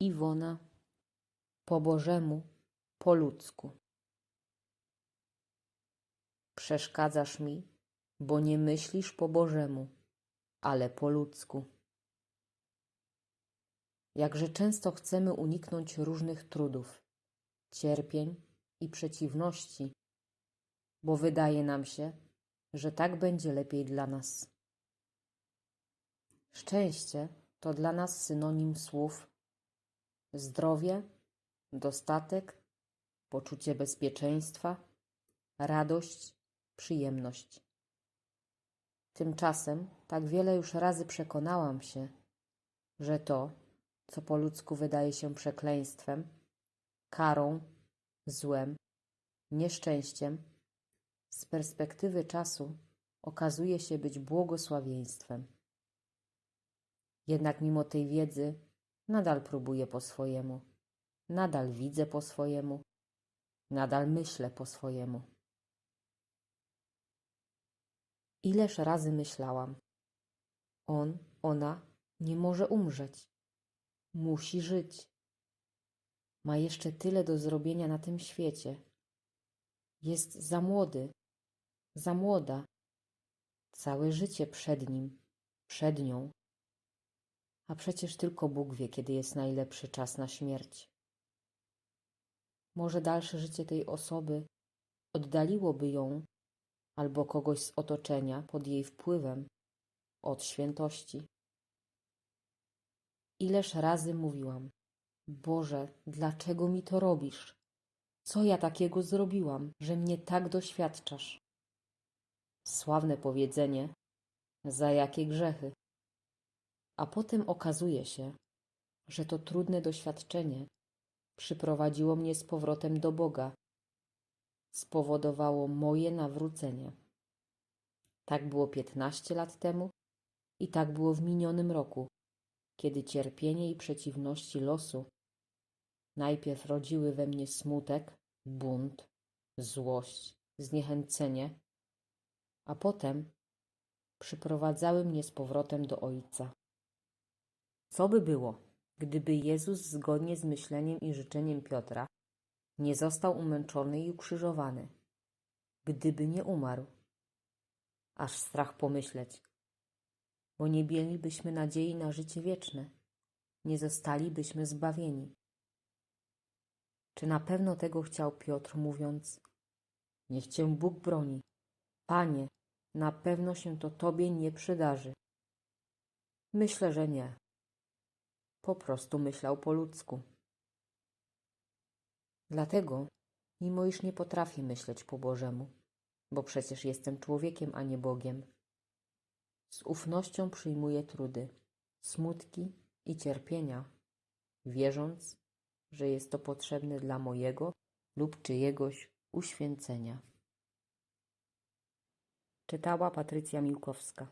Iwona po Bożemu, po ludzku. Przeszkadzasz mi, bo nie myślisz po Bożemu, ale po ludzku. Jakże często chcemy uniknąć różnych trudów, cierpień i przeciwności, bo wydaje nam się, że tak będzie lepiej dla nas. Szczęście to dla nas synonim słów zdrowie, dostatek, poczucie bezpieczeństwa, radość, przyjemność. Tymczasem tak wiele już razy przekonałam się, że to, co po ludzku wydaje się przekleństwem, karą, złem, nieszczęściem, z perspektywy czasu okazuje się być błogosławieństwem. Jednak mimo tej wiedzy nadal próbuję po swojemu, nadal widzę po swojemu, nadal myślę po swojemu. Ileż razy myślałam: On, ona nie może umrzeć, musi żyć. Ma jeszcze tyle do zrobienia na tym świecie. Jest za młody, za młoda. Całe życie przed nim, przed nią. A przecież tylko Bóg wie, kiedy jest najlepszy czas na śmierć. Może dalsze życie tej osoby oddaliłoby ją albo kogoś z otoczenia pod jej wpływem od świętości. Ileż razy mówiłam: Boże, dlaczego mi to robisz? Co ja takiego zrobiłam, że mnie tak doświadczasz? Sławne powiedzenie: Za jakie grzechy? A potem okazuje się, że to trudne doświadczenie przyprowadziło mnie z powrotem do Boga, spowodowało moje nawrócenie. Tak było piętnaście lat temu i tak było w minionym roku, kiedy cierpienie i przeciwności losu najpierw rodziły we mnie smutek, bunt, złość, zniechęcenie, a potem przyprowadzały mnie z powrotem do Ojca. Co by było, gdyby Jezus zgodnie z myśleniem i życzeniem Piotra nie został umęczony i ukrzyżowany, gdyby nie umarł? Aż strach pomyśleć, bo nie mielibyśmy nadziei na życie wieczne, nie zostalibyśmy zbawieni. Czy na pewno tego chciał Piotr, mówiąc: Niech cię Bóg broni. Panie, na pewno się to tobie nie przydarzy. Myślę, że nie. Po prostu myślał po ludzku. Dlatego, mimo iż nie potrafię myśleć po Bożemu, bo przecież jestem człowiekiem, a nie Bogiem, z ufnością przyjmuję trudy, smutki i cierpienia, wierząc, że jest to potrzebne dla mojego lub czyjegoś uświęcenia. Czytała Patrycja Miłkowska.